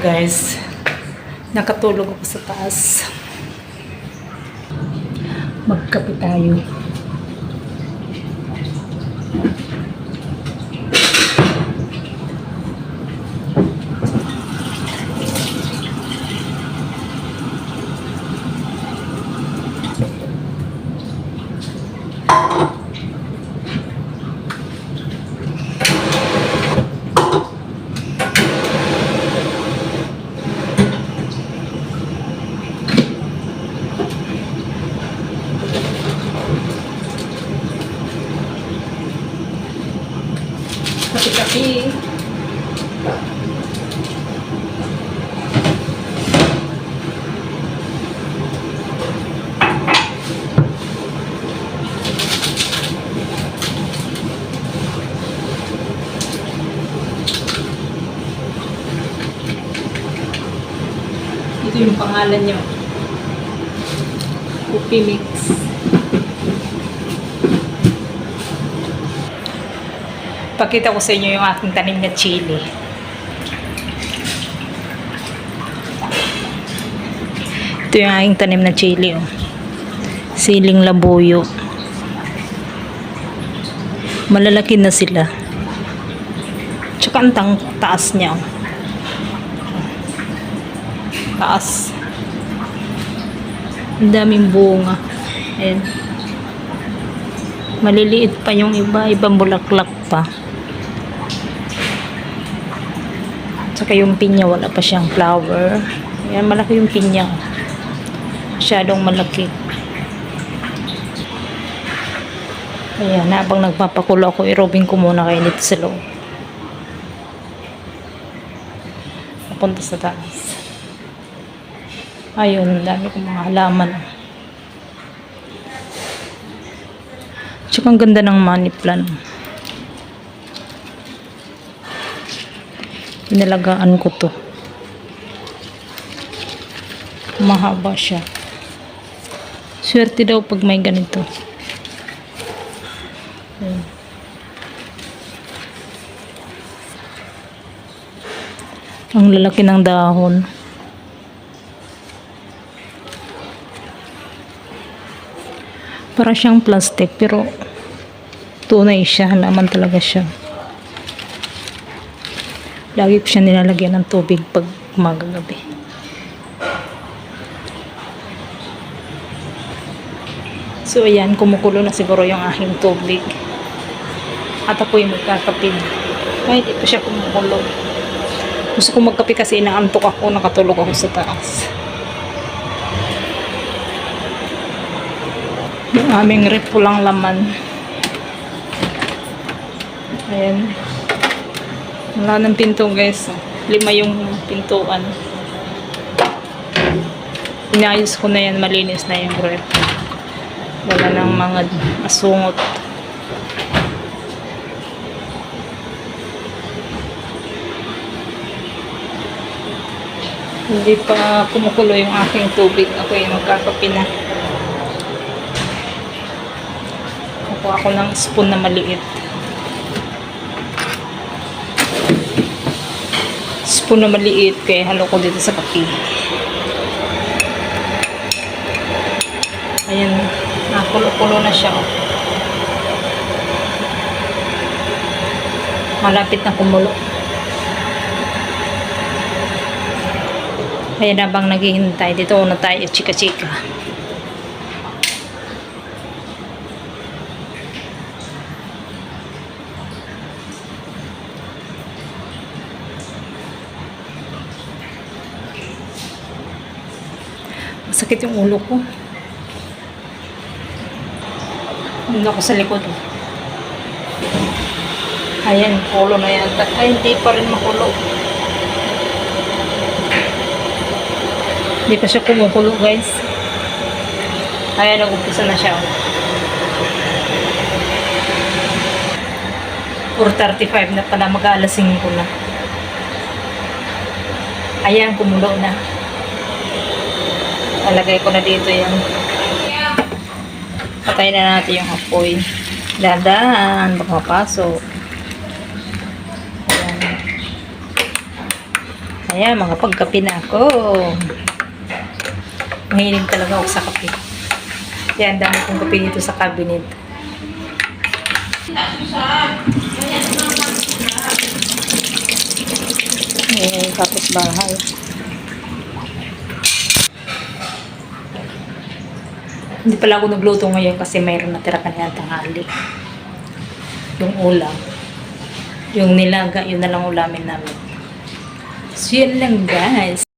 guys. Nakatulog ako sa taas. Magkape tayo. Kape-kape. Ito yung pangalan niyo. Upi Mix. Pakita ko sa inyo yung aking tanim na chili. Ito yung aking tanim na chili. Oh. Siling labuyo. Malalaki na sila. Tsaka ang taas niya. Oh. Taas. Ang daming bunga. Ayan. Maliliit pa yung iba. Ibang bulaklak pa. Tsaka yung pinya, wala pa siyang flower. Ayan, malaki yung pinya. Masyadong malaki. Ayan, habang nagpapakulo ako, irobing ko muna kayo dito sa loob. Papunta sa taas. Ayun, dami kong mga halaman. Tsaka ang ganda ng money plant. Inalagaan ko to. Mahaba siya. Swerte daw pag may ganito. Ang lalaki ng dahon. Para siyang plastic pero tunay siya. Halaman talaga siya. Lagi ko siya nilalagyan ng tubig pag magagabi. So ayan, kumukulo na siguro yung aking tubig. At ako yung magkakapin. Kahit pa siya kumukulo. Gusto ko magkape kasi inaantok ako, nakatulog ako sa taas. Yung aming rep lang laman. Ayan. Wala ng pinto guys. Lima yung pintuan. Inayos ko na yan. Malinis na yung rep. Wala nang mga asungot. Hindi pa kumukulo yung aking tubig. Ako yung magkakape na. Kukuha ako ng spoon na maliit. Spoon na maliit kaya halo ko dito sa kape. Ayan, nakulo-kulo na siya. Malapit na kumulo. Ayan habang naghihintay, dito na tayo chika-chika. Masakit yung ulo ko. Hindi ako sa likod. Ayan, ulo na yan. Ay, hindi pa rin makulo. Hindi pa siya kumukulo, guys. Ayan, nag-umpisa na siya. 4.35 na pala, mag-aalas 5 na. Ayan, kumulo na. Nalagay ko na dito yan. Patayin na natin yung apoy. Dahan, baka mapasok. Ayan. Ayan, mga pagkape na ako. Mahilig talaga ako sa kape. Ang dami kong kape dito sa cabinet. Ayan, tapos bahay. Hindi pala ako nagluto ngayon kasi mayroon natira kanina tanghali. Yung ulam. Yung nilaga, yun na lang ulamin namin. So, yun lang guys.